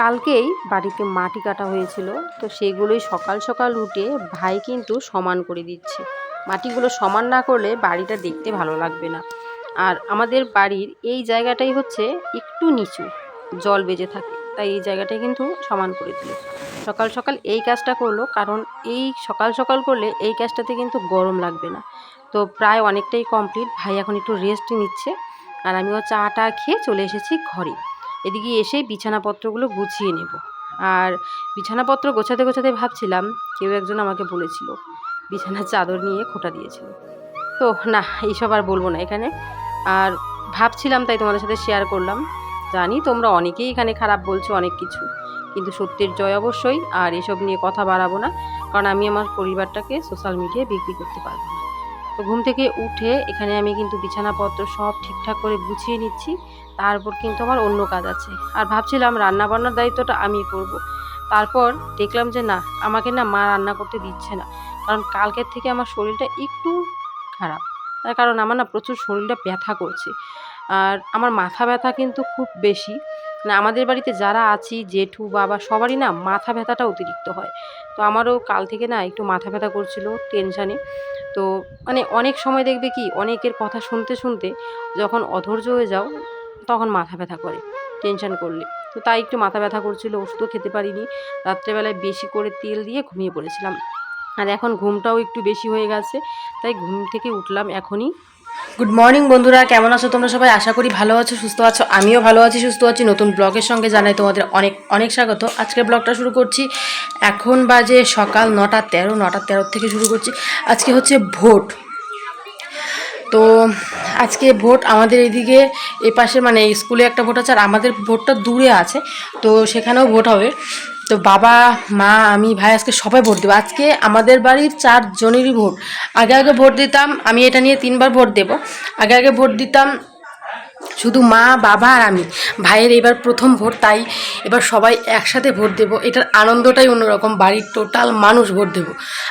কালকেই বাড়িতে মাটি কাটা হয়েছিল, তো সেগুলোই সকাল সকাল উঠে ভাই কিন্তু সমান করে দিচ্ছে। মাটিগুলো সমান না করলে বাড়িটা দেখতে ভালো লাগবে না। আর আমাদের বাড়ির এই জায়গাটাই হচ্ছে একটু নিচু, জল বেজে থাকে, তাই এই জায়গাটাই কিন্তু সমান করে দিল। সকাল সকাল এই কাজটা করল, কারণ এই সকাল সকাল করলে এই কাজটাতে কিন্তু গরম লাগবে না। তো প্রায় অনেকটাই কমপ্লিট ভাই এখন একটু রেস্ট নিচ্ছে। আর আমিও চাটা খেয়ে চলে এসেছি ঘরে। এদিকে এসে বিছানাপত্রগুলো গুছিয়ে নেব। আর বিছানাপত্র গোছাতে গোছাতে ভাবছিলাম, কেউ একজন আমাকে বলেছিল বিছানার চাদর নিয়ে খোটা দিয়েছিল। তো না, এইসব আর বলব না এখানে। আর ভাবছিলাম তাই তোমাদের সাথে শেয়ার করলাম। জানি তোমরা অনেকেই এখানে খারাপ বলছো অনেক কিছু, কিন্তু সত্যের জয় অবশ্যই, আর এসব নিয়ে কথা বাড়াবো না, কারণ আমি আমার পরিবারটাকে সোশ্যাল মিডিয়ায় বিক্রি করতে পারব তো ঘুম থেকে উঠে এখানে আমি কিন্তু বিছানাপত্র সব ঠিকঠাক করে গুছিয়ে নিচ্ছি। তারপর কিন্তু আমার অন্য কাজ আছে। আর ভাবছিলাম রান্না বান্নার দায়িত্বটা আমি করব। তারপর দেখলাম যে না, আমাকে না মা রান্না করতে দিচ্ছে না। কারণ কালকের থেকে আমার শরীরটা একটু খারাপ। তার কারণ আমার না প্রচুর শরীরটা ব্যথা করছে। আর আমার মাথা ব্যথা কিন্তু খুব বেশি। না আমাদের বাড়িতে যারা আছি, জেঠু, বাবা, সবারই না মাথা ব্যথাটা অতিরিক্ত হয়। তো আমারও কাল থেকে না একটু মাথা ব্যথা করছিল টেনশানে তো মানে অনেক সময় দেখবে কি, অনেকের কথা শুনতে শুনতে যখন অধৈর্য হয়ে যাও, তখন মাথা ব্যথা করে টেনশন করলে। তো তাই একটু মাথা ব্যথা করছিল, ওষুধও খেতে পারিনি। রাত্রেবেলায় বেশি করে তেল দিয়ে ঘুমিয়ে পড়েছিলাম। আর এখন ঘুমটাও একটু বেশি হয়ে গেছে, তাই ঘুম থেকে উঠলাম এখনই। গুড মর্নিং বন্ধুরা। কেমন আছো তোমরা সবাই? আশা করি ভালো আছো, সুস্থ আছো। আমিও ভালো আছি, সুস্থ আছি। নতুন ব্লগের সঙ্গে জানাই তোমাদের অনেক অনেক স্বাগত। আজকে ব্লগটা শুরু করছি। এখন বাজে সকাল নটা তেরো নটা তেরো থেকে শুরু করছি। আজকে হচ্ছে ভোট। তো আজকে ভোট আমাদের এদিকে এ পাশে মানে স্কুলে একটা ভোট আছে, আর আমাদের ভোটটা দূরে আছে। তো সেখানেও ভোট হবে। তো বাবা, মা, আমি, ভাই, আজকে সবাই ভোট দেবো। আজকে আমাদের বাড়ির চারজনেরই ভোট। আগে আগে ভোট দিতাম, আমি এটা নিয়ে তিনবার ভোট দেব। আগে আগে ভোট দিতাম শুধু মা, বাবা আর আমি। ভাইয়ের এবার প্রথম ভোট, তাই এবার সবাই একসাথে ভোট দেব। এটার আনন্দটাই অন্যরকম। বাড়ির টোটাল মানুষ ভোট দেব।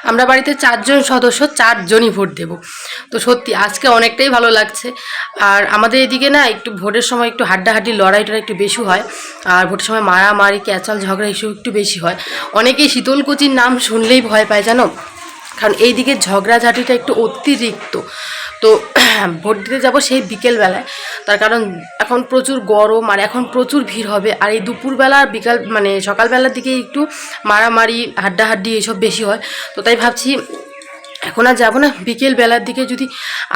আমরা বাড়িতে চারজন সদস্য, চারজনই ভোট দেব। তো সত্যি, আজকে অনেকটাই ভালো লাগছে। আর আমাদের এদিকে না, একটু ভোটের সময় একটু হাড্ডাহাড্ডি, লড়াইটা একটু বেশি হয়। আর ভোটের সময় মারামারি, ক্যাচাল ঝগড়া এসব একটু বেশি হয়। অনেকেই শীতলকুচির নাম শুনলেই ভয় পায়, জানো? কারণ এই দিকে ঝগড়াঝাটিটা একটু অতিরিক্ত। তো ভোট দিতে যাব সেই বিকেলবেলায়। তার কারণ এখন প্রচুর গরম আর এখন প্রচুর ভিড় হবে। আর এই দুপুরবেলা বিকাল মানে সকালবেলার দিকে একটু মারামারি, হাড্ডাহাড্ডি এসব বেশি হয়। তো তাই ভাবছি এখন আর যাব না। বিকেল বেলার দিকে যদি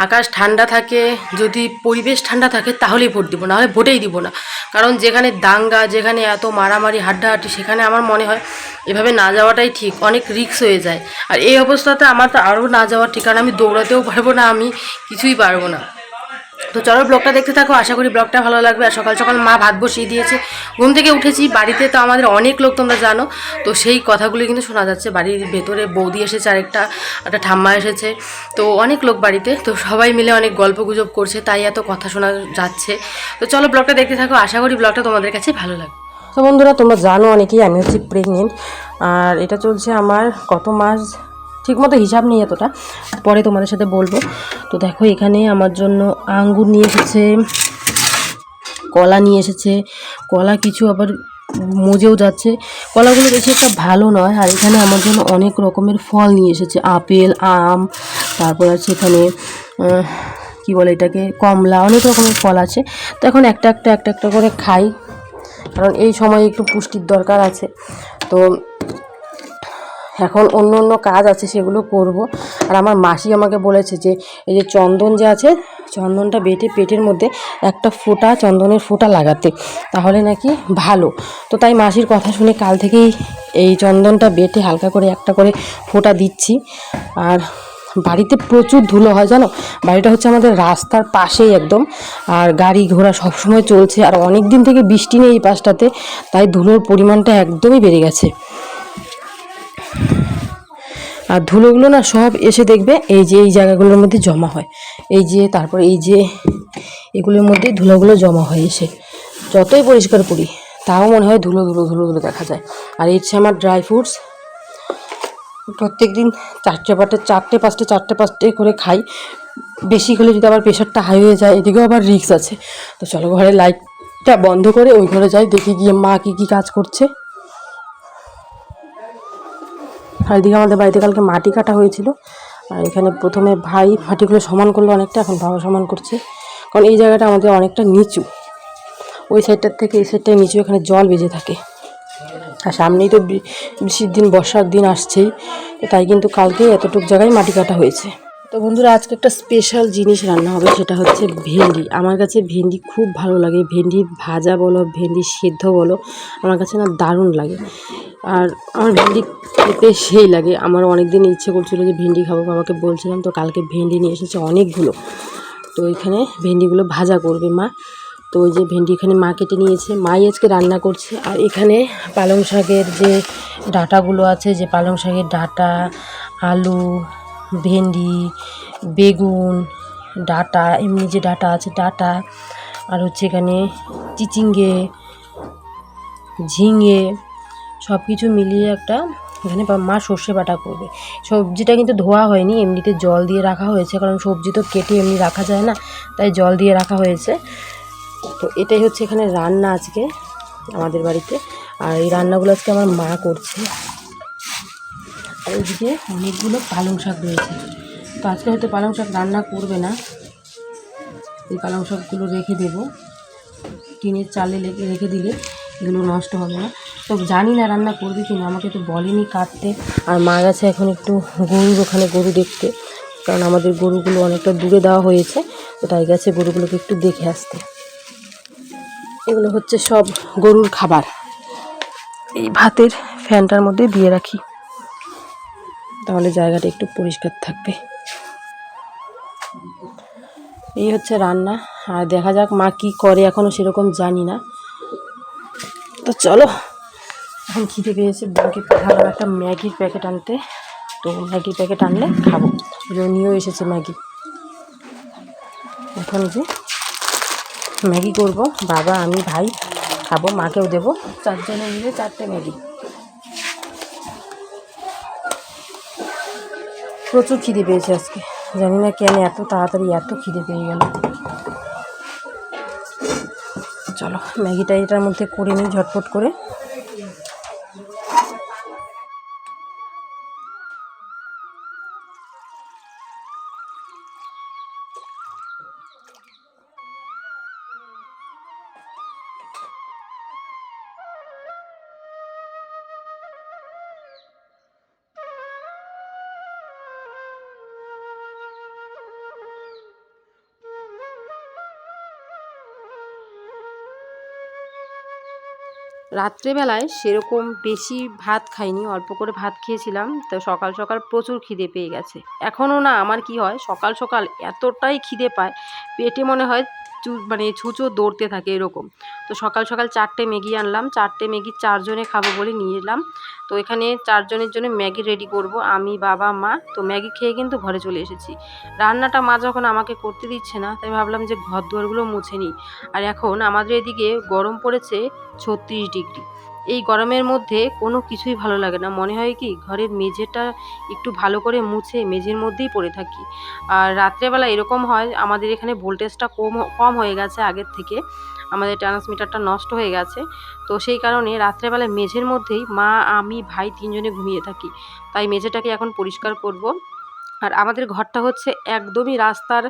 আকাশ ঠান্ডা থাকে, যদি পরিবেশ ঠান্ডা থাকে, তাহলেই ভোট দিব, নাহলে ভোটেই দিব না। কারণ যেখানে দাঙ্গা, যেখানে এত মারামারি, হাড্ডাহাড্ডি, সেখানে আমার মনে হয় এভাবে না যাওয়াটাই ঠিক, অনেক রিক্স হয়ে যায়। আর এই অবস্থাতে আমার তো আরও না যাওয়ার ঠিক কারণ আমি দৌড়াতেও পারব না, আমি কিছুই পারব না। তো চলো ব্লগটা দেখতে থাকো, আশা করি ব্লগটা ভালো লাগবে। আর সকাল সকাল মা ভাত বসিয়ে দিয়েছে। ঘুম থেকে উঠেছি, বাড়িতে তো আমাদের অনেক লোক তোমরা জানো। তো সেই কথাগুলি কিন্তু শোনা যাচ্ছে। বাড়ির ভেতরে বৌদি এসেছে আরেকটা, একটা ঠাম্মা এসেছে। তো অনেক লোক বাড়িতে, তো সবাই মিলে অনেক গল্প গুজব করছে, তাই এত কথা শোনা যাচ্ছে। তো চলো ব্লগটা দেখতে থাকো, আশা করি ব্লগটা তোমাদের কাছে ভালো লাগবে। তো বন্ধুরা, তোমরা জানো অনেকেই, আমি হচ্ছি প্রেগনেন্ট আর এটা চলছে আমার কত মাস ঠিকমতো হিসাব নেই এতটা। পরে তোমাদের সাথে বলব। তো দেখো, এখানে আমার জন্য আঙ্গুর নিয়ে এসেছে, কলা নিয়ে এসেছে। কলা কিছু আবার মজেও যাচ্ছে। কলাগুলো বেশি একটা ভালো নয়। আর এখানে আমার জন্য অনেক রকমের ফল নিয়ে এসেছে। আপেল, আম, তারপর আছে এখানে কি বলে এটাকে? কমলা, অনেক রকমের ফল আছে। তো এখন একটা একটা একটা একটা করে খাই। কারণ এই সময় একটু পুষ্টির দরকার আছে। তো এখন অন্য অন্য কাজ আছে সেগুলো করব। আর আমার মাসি আমাকে বলেছে যে, এই যে চন্দন যে আছে, চন্দনটা বেটে পেটের মধ্যে একটা ফোঁটা, চন্দনের ফোঁটা লাগাতে, তাহলে নাকি ভালো। তো তাই মাসির কথা শুনে কাল থেকেই এই চন্দনটা বেটে হালকা করে একটা করে ফোঁটা দিচ্ছি। আর বাড়িতে প্রচুর ধুলো হয়, জানো? বাড়িটা হচ্ছে আমাদের রাস্তার পাশেই একদম। আর গাড়ি ঘোড়া সবসময় চলছে। আর অনেক দিন থেকে বৃষ্টি নেই এই পাশটাতে, তাই ধুলোর পরিমাণটা একদমই বেড়ে গেছে। আর ধুলোগুলো না সব এসে দেখবে এই যে এই জায়গাগুলোর মধ্যে জমা হয়। এই যে তারপর এই যে এগুলোর মধ্যে ধুলোগুলো জমা হয় এসে যতই পরিষ্কার করি, তাও মনে হয় ধুলো ধুলো ধুলো ধুলো দেখা যায়। আর হচ্ছে আমার ড্রাই ফ্রুটস প্রত্যেক দিন চারটে পাঁচটে চারটে পাঁচটে চারটে পাঁচটে করে খাই। বেশি হলে যদি আবার প্রেশারটা হাই হয়ে যায়, এদিকেও আবার রিস্ক আছে। তো চলো ঘরে লাইটটা বন্ধ করে ওই ঘরে যাই, দেখি গিয়ে মা কি কি কাজ করছে। আর আমাদের বাড়িতে কালকে মাটি কাটা হয়েছিল। আর এখানে প্রথমে ভাই মাটিগুলো সমান করল অনেকটা, এখন বাবা সমান করছে। কারণ এই জায়গাটা আমাদের অনেকটা নিচু। ওই সাইডটার থেকে এই সাইডটায় নিচু এখানে জল বেজে থাকে। আর সামনেই তো বৃষ্টির দিন, বর্ষার দিন আসছেই। তাই কিন্তু কালকে এতটুক জায়গায় মাটি কাটা হয়েছে। তো বন্ধুরা, আজকে একটা স্পেশাল জিনিস রান্না হবে, সেটা হচ্ছে ভেন্ডি। আমার কাছে ভেন্ডি খুব ভালো লাগে। ভেন্ডি ভাজা বলো, ভেন্ডি সিদ্ধ বলো, আমার কাছে না দারুণ লাগে। আর আমার ভেন্ডি খেতে সেই লাগে। আমার অনেক দিন ইচ্ছে করছিল যে ভেন্ডি খাব, বাবাকে বলছিলাম, তো কালকে ভেন্ডি নিয়ে এসেছে অনেকগুলো। তো এখানে ভেন্ডিগুলো ভাজা করবে মা। তো ওই যে ভেন্ডি এখানে মা কেটে নিয়েছে। মাই আজকে রান্না করছে। আর এখানে পালং শাকের যে ডাটাগুলো আছে, যে পালং শাকের ডাটা, আলু ভেন্ডি, বেগুন, ডাটা, এমনি যে ডাটা আছে ডাটা, আর হচ্ছে এখানে চিচিঙ্গে, ঝিঙে সব কিছু মিলিয়ে একটা এখানে মা সর্ষে বাটা করবে। সবজিটা কিন্তু ধোয়া হয়নি, এমনিতে জল দিয়ে রাখা হয়েছে, কারণ সবজি তো কেটে এমনি রাখা যায় না, তাই জল দিয়ে রাখা হয়েছে। তো এটাই হচ্ছে এখানে রান্না আজকে আমাদের বাড়িতে, আর এই রান্নাগুলো আজকে আমার মা করছে। আর ওইদিকে অনেকগুলো পালং শাক রয়েছে। তো আজকে হয়তো পালং শাক রান্না করবে না। এই পালং শাকগুলো রেখে দেবো। টিনের চালে রেখে দিলে এগুলো নষ্ট হবে না। তো জানি না রান্না করবে কি না, আমাকে তো বলেনি কাটতে। আর মা গেছে এখন একটু গরুর ওখানে গরু দেখতে। কারণ আমাদের গরুগুলো অনেকটা দূরে দেওয়া হয়েছে। তো তাই গেছে গরুগুলোকে একটু দেখে আসতে। এগুলো হচ্ছে সব গরুর খাবার। এই ভাতের ফ্যানটার মধ্যে দিয়ে রাখি। তাহলে জায়গাটা একটু পরিষ্কার থাকবে। এই হচ্ছে রান্না। আর দেখা যাক মা কি করে এখনও সেরকম জানি না। তো চলো, এখন খিদে পেয়েছে, বোনকে পাঠালাম একটা ম্যাগির প্যাকেট আনতে। তো ম্যাগির প্যাকেট আনলে খাব। নিয়েও এসেছে ম্যাগি। এখন যে ম্যাগি করব, বাবা, আমি, ভাই, খাব, মাকেও দেবো। চারজনে মিলে চারটে ম্যাগি। প্রচুর খিদে পেয়েছে আজকে। জানি না কেন এত তাড়াতাড়ি এত খিদে পেয়ে গেল। চলো ম্যাগিটা এটার মধ্যে করে নিই ঝটপট করে। রাত্রেবেলায় সেরকম বেশি ভাত খাইনি, অল্প করে ভাত খেয়েছিলাম, তো সকাল সকাল প্রচুর খিদে পেয়ে গেছে। এখনও না আমার কি হয়, সকাল সকাল এতটাই খিদে পায়, পেটে মনে হয় চু মানে ছুঁচো দৌড়তে থাকে এরকম। তো সকাল সকাল চারটে ম্যাগি আনলাম, চারটে ম্যাগি চারজনে খাব বলে নিয়ে এলাম। তো এখানে চারজনের জন্য ম্যাগি রেডি করব, আমি, বাবা, মা। তো ম্যাগি খেয়ে কিন্তু ঘরে চলে এসেছি। রান্নাটা মা যখন আমাকে করতে দিচ্ছে না, তাই ভাবলাম যে ঘর দুয়ারগুলো মুছে নিই। আর এখন আমাদের এদিকে গরম পড়েছে ছত্রিশ ডিগ্রি। এই গরমের মধ্যে কোনো কিছুই ভালো লাগে না। মনে হয় কি, ঘরের মেঝেটা একটু ভালো করে মুছে মেঝের মধ্যেই পড়ে থাকি। আর রাত্রেবেলা এরকম হয়, আমাদের এখানে ভোল্টেজটা কম কম হয়ে গেছে আগের থেকে। আমাদের ট্রান্সমিটারটা নষ্ট হয়ে গেছে। তো সেই কারণে রাত্রেবেলা মেঝের মধ্যেই মা, আমি, ভাই তিনজনে ঘুমিয়ে থাকি। তাই মেঝেটাকে এখন পরিষ্কার করব। আর আমাদের ঘরটা হচ্ছে একদমই রাস্তার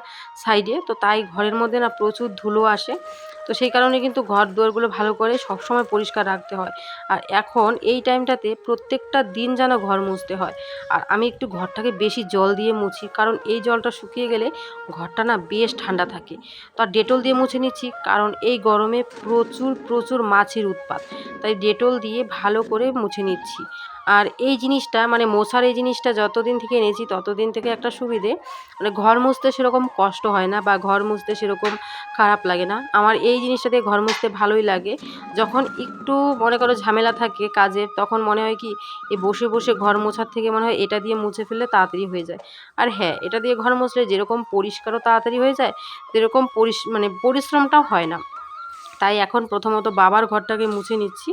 সাইডে, তো তাই ঘরের মধ্যে না প্রচুর ধুলো আসে। তো সেই কারণে কিন্তু ঘর দুয়ারগুলো ভালো করে সবসময় পরিষ্কার রাখতে হয়। আর এখন এই টাইমটাতে প্রত্যেকটা দিন যেন ঘর মুছতে হয়। আর আমি একটু ঘরটাকে বেশি জল দিয়ে মুছি, কারণ এই জলটা শুকিয়ে গেলে ঘরটা না বেশ ঠান্ডা থাকে। তো আর ডেটল দিয়ে মুছে নিচ্ছি, কারণ এই গরমে প্রচুর প্রচুর মাছের উৎপাত। তাই ডেটল দিয়ে ভালো করে মুছে নিচ্ছি। আর এই জিনিসটা মানে মোছার এই জিনিসটা যতদিন থেকে এনেছি ততদিন থেকে একটা সুবিধে। মানে ঘর মুছতে সেরকম কষ্ট হয় না বা ঘর মুছতে সেরকম খারাপ লাগে না। আমার এই জিনিসটা দিয়ে ঘর মুছতে ভালোই লাগে। যখন একটু মনে করো ঝামেলা থাকে কাজের তখন মনে হয় কি এই বসে বসে ঘর মোছার থেকে মনে হয় এটা দিয়ে মুছে ফেললে তাড়াতাড়ি হয়ে যায়। আর হ্যাঁ এটা দিয়ে ঘর মুছলে যেরকম পরিষ্কারও তাড়াতাড়ি হয়ে যায়, সেরকম পরিস মানে পরিশ্রমটাও হয় না। তাই এখন প্রথমত বাবার ঘরটাকে মুছে নিচ্ছি।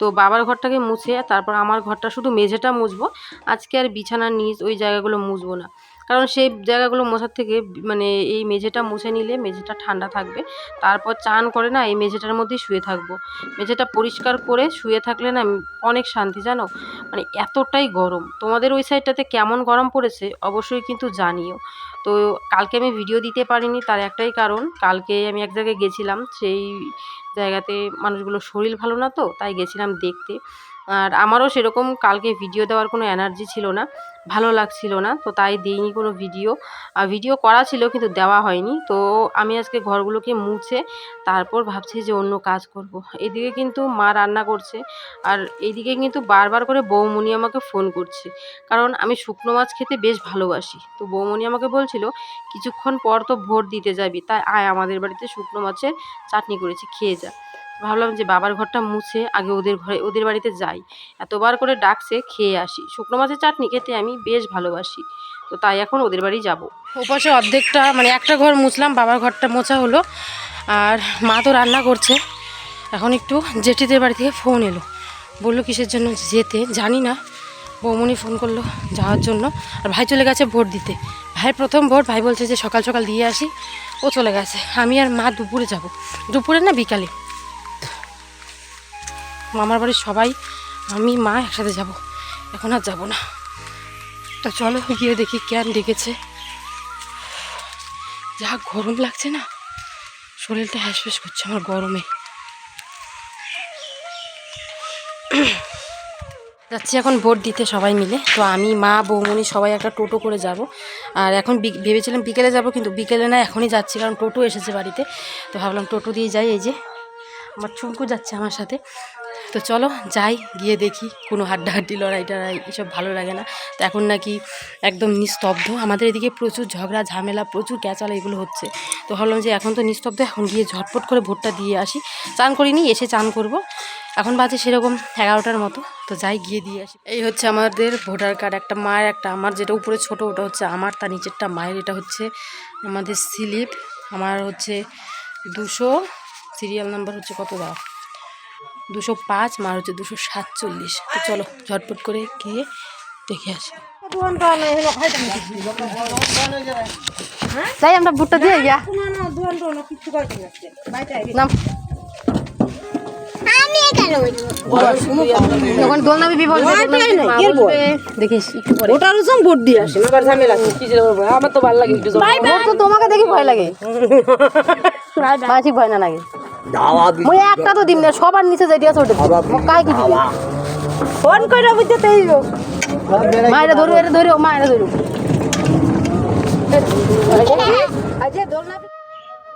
তো বাবার ঘরটাকে মুছে তারপর আমার ঘরটা শুধু মেঝেটা মুছবো। আজকে আর বিছানার নিচ ওই জায়গাগুলো মুছবো না। কারণ সেই জায়গাগুলো মোছার থেকে মানে এই মেঝেটা মুছে নিলে মেঝেটা ঠান্ডা থাকবে। তারপর চান করে না এই মেঝেটার মধ্যেই শুয়ে থাকব। মেঝেটা পরিষ্কার করে শুয়ে থাকলে না অনেক শান্তি, জানো? মানে এতটাই গরম। তোমাদের ওই সাইডটাতে কেমন গরম পড়েছে অবশ্যই কিন্তু জানিও। তো কালকে আমি ভিডিও দিতে পারিনি, তার একটাই কারণ, কালকে আমি এক জায়গায় গেছিলাম, সেই জায়গাতে মানুষগুলোর শরীর ভালো না তো তাই গেছিলাম দেখতে। আর আমারও সেরকম কালকে ভিডিও দেওয়ার কোনো এনার্জি ছিল না, ভালো লাগছিল না, তো তাই দিইনি কোনো ভিডিও আর ভিডিও করা ছিল কিন্তু দেওয়া হয়নি, তো আমি আজকে ঘরগুলোকে মুছে তারপর ভাবছি যে অন্য কাজ করব। এদিকে কিন্তু মা রান্না করছে, আর এইদিকে কিন্তু বারবার করে বৌমনি আমাকে ফোন করছে, কারণ আমি শুকনো মাছ খেতে বেশ ভালোবাসি। তো বৌমনি আমাকে বলছিল, কিছুক্ষণ পর তো ভোট দিতে যাবি, তাই আয় আমাদের বাড়িতে শুকনো মাছের চাটনি করেছি, খেয়ে যা। ভাবলাম যে বাবার ঘরটা মুছে আগে ওদের ঘরে, ওদের বাড়িতে যাই। এতবার করে ডাকছে, খেয়ে আসি। শুকনো মাছের চাটনি খেতে আমি বেশ ভালোবাসি। তো তাই এখন ওদের বাড়ি যাব। ওপাশে অর্ধেকটা মানে একটা ঘর মুছলাম, বাবার ঘরটা মোছা হলো। আর মা তো রান্না করছে। এখন একটু জেঠিদের বাড়ি থেকে ফোন এলো। বলল কিসের জন্য যেতে? জানি না। বৌমনি ফোন করল যাওয়ার জন্য। আর ভাই চলে গেছে ভোট দিতে। ভাইয়ের প্রথম ভোট, ভাই বলছে যে সকাল সকাল দিয়ে আসি। ও চলে গেছে। আমি আর মা দুপুরে যাব। দুপুরে না বিকালে। মামার বাড়ির সবাই, আমি, মা একসাথে যাব। এখন আর যাব না। তো চলো, গিয়ে দেখি কেন ডেকেছে। যা গরম লাগছে না, শরীরটা হ্যাসফ্যাস করছে আমার গরমে। যাচ্ছি এখন ভোট দিতে সবাই মিলে। তো আমি, মা বৌমনি সবাই একটা টোটো করে যাব। আর এখন ভেবেছিলাম বিকেলে যাব, কিন্তু বিকেলে না, এখনই যাচ্ছি, কারণ টোটো এসেছে বাড়িতে। তো ভাবলাম টোটো দিয়ে যাই, এই যে। আমার চুমকু যাচ্ছে আমার সাথে। তো চলো যাই, গিয়ে দেখি কোনো হাড্ডাহাড্ডি, লড়াই টড়াই, এসব ভালো লাগে না। তো এখন নাকি একদম নিস্তব্ধ। আমাদের এদিকে প্রচুর ঝগড়া, ঝামেলা, প্রচুর ক্যাচাল এগুলো হচ্ছে। তো ভাবলাম যে এখন তো নিস্তব্ধ, এখন গিয়ে ঝটপট করে ভোটটা দিয়ে আসি। চান করিনি, এসে চান করব। এখন বাজে সেরকম এগারোটার মতো। তো যাই, গিয়ে দিয়ে আসি। এই হচ্ছে আমাদের ভোটার কার্ড, একটা মায়ের একটা, আমার যেটা উপরে ছোট, ওটা হচ্ছে আমার, তার নিচেরটা মায়ের। এটা হচ্ছে আমাদের স্লিপ। আমার হচ্ছে দুশো, সিরিয়াল নাম্বার হচ্ছে কত দাও? দুশো পাঁচ মার হচ্ছে দুশো সাতচল্লিশ। তো চলো ঝটপট করে গিয়ে দেখে আসি। যাই আমরা ভুট্টা দিয়ে গিয়া তোমাকে দেখি ভয় লাগে। মানসিক ভয় না লাগে। মই একটা তো দিন না সবার নিচে যেটি আছে ওটা কাই কি দিবে? ফোন কইরা বুঝতে তাই মা এটা ধরো এটা ধরো আজে এটা ধরো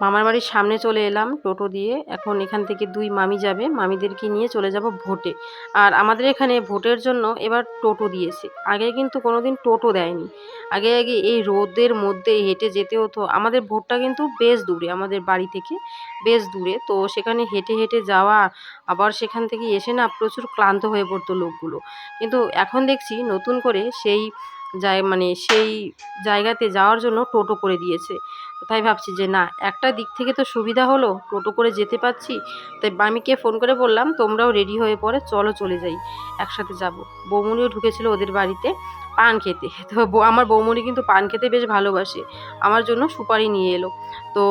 মামার বাড়ির সামনে চলে এলাম টোটো দিয়ে। এখন এখান থেকে দুই মামি যাবে, মামিদেরকে নিয়ে চলে যাব ভোটে। আর আমাদের এখানে ভোটের জন্য এবার টোটো দিয়েছে। আগে কিন্তু কোনো দিন টোটো দেয়নি। আগে আগে এই রোদের মধ্যে হেঁটে যেতে হতো। আমাদের ভোটটা কিন্তু বেশ দূরে, আমাদের বাড়ি থেকে বেশ দূরে। তো সেখানে হেঁটে হেঁটে যাওয়া, আবার সেখান থেকে এসে না প্রচুর ক্লান্ত হয়ে পড়তো লোকগুলো। কিন্তু এখন দেখছি নতুন করে সেই জায় মানে সেই জায়গাতে যাওয়ার জন্য টোটো করে দিয়েছে। তাই ভাবছি যে না, একটা দিক থেকে তো সুবিধা হলো, টোটো করে যেতে পারছি। তাই মামিকে ফোন করে বললাম, তোমরাও রেডি হয়ে পড়ে, চলো চলে যাই, একসাথে যাব। বৌমনিও ঢুকেছিল ওদের বাড়িতে পান খেতে। তো আমার বৌমনি কিন্তু পান খেতে বেশ ভালোবাসে। আমার জন্য সুপারি নিয়ে এলো। তো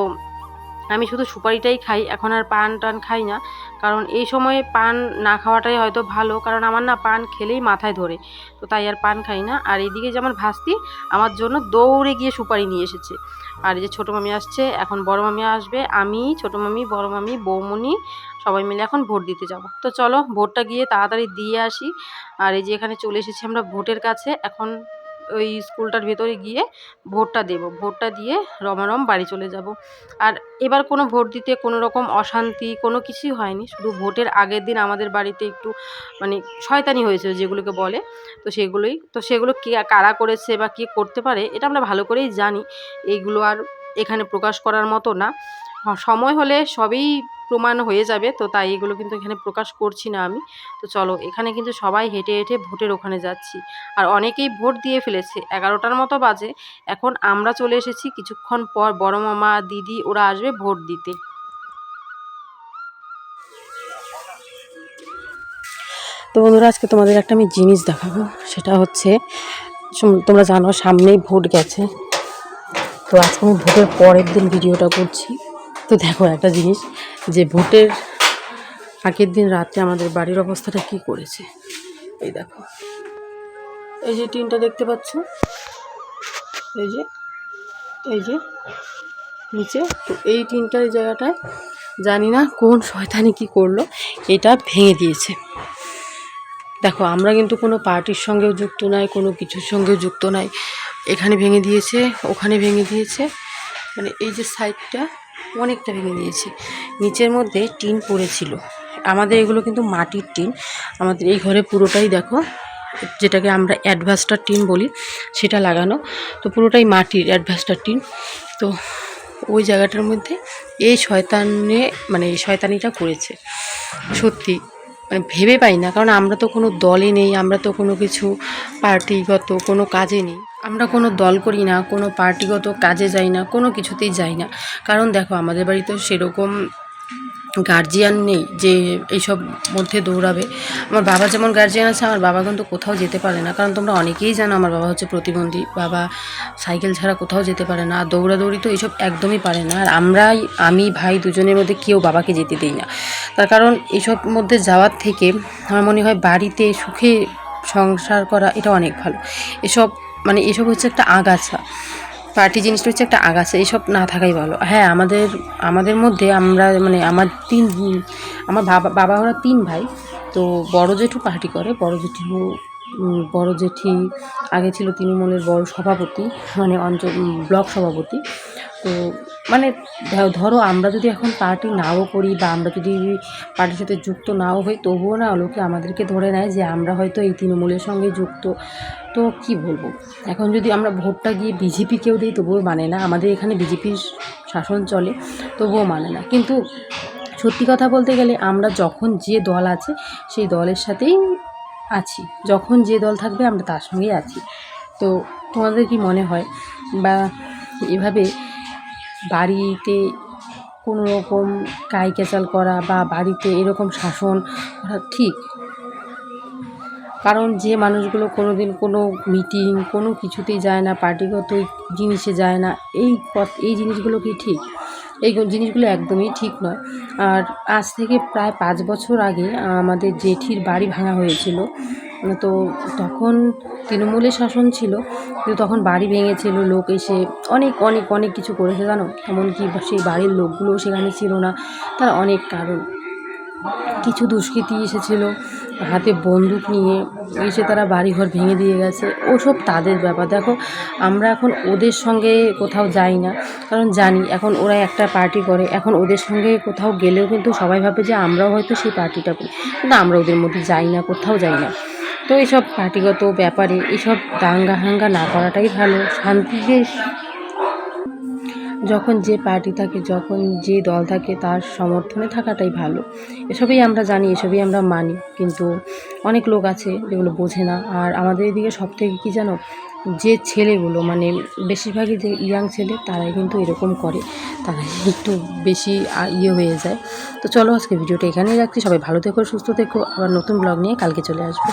আমি শুধু সুপারিটাই খাই, এখন আর পান টান খাই না। কারণ এই সময়ে পান না খাওয়াটাই হয়তো ভালো, কারণ আমার না পান খেলেই মাথায় ধরে। তো তাই আর পান খাই না। আর এইদিকে যে আমার ভাস্তি, আমার জন্য দৌড়ে গিয়ে সুপারি নিয়ে এসেছে। আর এই যে ছোটো মামি আসছে, এখন বড় মামি আসবে, আমি, ছোটো মামি, বড় মামি বৌমনি সবাই মিলে এখন ভোট দিতে যাব। তো চলো, ভোটটা গিয়ে তাড়াতাড়ি দিয়ে আসি। আর এই যে এখানে চলে এসেছি আমরা ভোটের কাছে, এখন ওই স্কুলটার ভেতরে গিয়ে ভোটটা দেব। ভোটটা দিয়ে রমারম বাড়ি চলে যাব। আর এবার কোনো ভোট দিতে কোনো রকম অশান্তি কোনো কিছুই হয়নি। শুধু ভোটের আগের দিন আমাদের বাড়িতে একটু মানে শয়তানি হয়েছিল যেগুলোকে বলে। তো সেগুলোই, তো সেগুলো কে, কারা করেছে বা কে করতে পারে এটা আমরা ভালো করেই জানি। এইগুলো আর এখানে প্রকাশ করার মতো না। সময় হলে সবই প্রমাণ হয়ে যাবে, তো তাই এগুলো কিন্তু এখানে প্রকাশ করছি না আমি। তো চলো, এখানে কিন্তু সবাই হেঁটে হেঁটে ভোটের ওখানে যাচ্ছি। আর অনেকেই ভোট দিয়ে ফেলেছে, এগারোটার মতো বাজে। এখন আমরা চলে এসেছি কিছুক্ষণ পর বড় মামা, দিদি, ওরা আসবে ভোট দিতে। তো বন্ধুরা, আজকে তোমাদের একটা আমি জিনিস দেখাবো। সেটা হচ্ছে তোমরা জানো সামনেই ভোট গেছে। তো আজকে আমি ভোটের পরের দিন ভিডিওটা করছি। তো দেখো একটা জিনিস যে ভোটের আগের দিন রাতে আমাদের বাড়ির অবস্থাটা কি করেছে? এই দেখো। এই যে টিনটা দেখতে পাচ্ছ? এই যে এই যে, নিচে। তো এই টিনটার জায়গাটায় জানি না কোন শয়তানি কি করল, এটা ভেঙে দিয়েছে। দেখো, আমরা কিন্তু কোনো পার্টির সঙ্গেও যুক্ত নাই, কোনো কিছুর সঙ্গেও যুক্ত নাই। এখানে ভেঙে দিয়েছে, ওখানে ভেঙে দিয়েছে। মানে এই যে সাইডটা অনেকটা ভেঙে দিয়েছে। নিচের মধ্যে টিন পড়েছিল। আমাদের এগুলো কিন্তু মাটির টিন। আমাদের এই ঘরে পুরোটাই দেখো, যেটাকে আমরা অ্যাডভাস্টার টিন বলি, সেটা লাগানো। তো পুরোটাই মাটির অ্যাডভাস্টার টিন। তো ওই জায়গাটার মধ্যে এই শয়তানে মানে এই শয়তানিটা করেছে। সত্যি মানে ভেবে পাই না। কারণ আমরা তো কোনো দলে নেই, আমরা তো কোনো কিছু পার্টিগত কোনো কাজে নেই। আমরা কোনো দল করি না, কোনো পার্টিগত কাজে যাই না, কোনো কিছুতেই যাই না। কারণ দেখো, আমাদের বাড়িতে সেরকম গার্জিয়ান নেই যে এইসব মধ্যে দৌড়াবে। আমার বাবা যেমন গার্জিয়ান আছে, আমার বাবা কিন্তু কোথাও যেতে পারে না। কারণ তোমরা অনেকেই জানো, আমার বাবা হচ্ছে প্রতিবন্ধী। বাবা সাইকেল ছাড়া কোথাও যেতে পারে না, আর দৌড়াদৌড়ি তো এইসব একদমই পারে না। আর আমরাই, আমি, ভাই দুজনের মধ্যে কেউ বাবাকে যেতে দেই না। তার কারণ এইসব মধ্যে যাওয়ার থেকে আমার মনে হয় বাড়িতে সুখে সংসার করা, এটা অনেক ভালো। এসব মানে এসব হচ্ছে একটা আগাছা। পার্টি জিনিসটা হচ্ছে একটা আগাছা এইসব না থাকাই ভালো। হ্যাঁ আমাদের আমাদের মধ্যে আমরা মানে আমার তিন, আমার বাবা বাবা ওরা তিন ভাই। তো বড় জেঠু পার্টি করে, বড় জেঠু বড় জেঠি, আগে ছিল তৃণমূলের বড় সভাপতি মানে অঞ্চল ব্লক সভাপতি। তো মানে ধরো আমরা যদি এখন পার্টি নাও করি বা আমরা যদি পার্টির সাথে যুক্ত নাও হই, তবুও না লোকে আমাদেরকে ধরে নেয় যে আমরা হয়তো এই তৃণমূলের সঙ্গে যুক্ত। তো কি বলব? এখন যদি আমরা ভোটটা গিয়ে বিজেপিকেও দিই, তবুও মানে না। আমাদের এখানে বিজেপির শাসন চলে, তবুও মানে না। কিন্তু সত্যি কথা বলতে গেলে আমরা যখন যে দল আছে, সেই দলের সাথেই আছি। যখন যে দল থাকবে, আমরা তার সঙ্গেই আছি। তো তোমাদের কি মনে হয়? বা এভাবে বাড়িতে কোনো রকম কাই কেচাল করা বা বাড়িতে এরকম শাসন করা ঠিক। কারণ যে মানুষগুলো কোনো দিন কোনো মিটিং, কোনো কিছুতেই যায় না, পার্টিগত জিনিসে যায় না, এই এই জিনিসগুলো কি ঠিক? এই জিনিসগুলো একদমই ঠিক নয়। আর আজ থেকে প্রায় পাঁচ বছর আগে আমাদের জেঠির বাড়ি ভাঙা হয়েছিল। তো তখন তৃণমূলের শাসন ছিল, কিন্তু তখন বাড়ি ভেঙেছিল, লোক এসে অনেক অনেক অনেক কিছু করেছে, জানো? এমনকি সেই বাড়ির লোকগুলোও সেখানে ছিল না, তার অনেক কারণ। কিছু দুষ্কৃতী এসেছিল, হাতে বন্দুক নিয়ে এসে তারা বাড়িঘর ভেঙে দিয়ে গেছে। ওসব তাদের ব্যাপার। দেখো, আমরা এখন ওদের সঙ্গে কোথাও যাই না, কারণ জানি এখন ওরা একটা পার্টি করে। এখন ওদের সঙ্গে কোথাও গেলেও কিন্তু সবাই ভাবে যে আমরাও হয়তো সেই পার্টিটা করি, কিন্তু আমরা ওদের মধ্যে যাই না, কোথাও যাই না। তো এইসব পার্টিগত ব্যাপারে, এইসব দাঙ্গা হাঙ্গা না করাটাই ভালো শান্তিতে যখন যে পার্টি থাকে, যখন যে দল থাকে, তার সমর্থনে থাকাটাই ভালো। এসবই আমরা জানি, এসবই আমরা মানি, কিন্তু অনেক লোক আছে যেগুলো বোঝে না। আর আমাদের এদিকে সব থেকে কী জানো, যে ছেলেগুলো মানে বেশিরভাগই যে ইয়াং ছেলে, তারাই কিন্তু এরকম করে। তারাই একটু বেশি ইয়ে হয়ে যায়। তো চলো আজকে ভিডিওটা এখানেই রাখছি। সবাই ভালো থেকো, সুস্থ থেকো। আবার নতুন ব্লগ নিয়ে কালকে চলে আসব।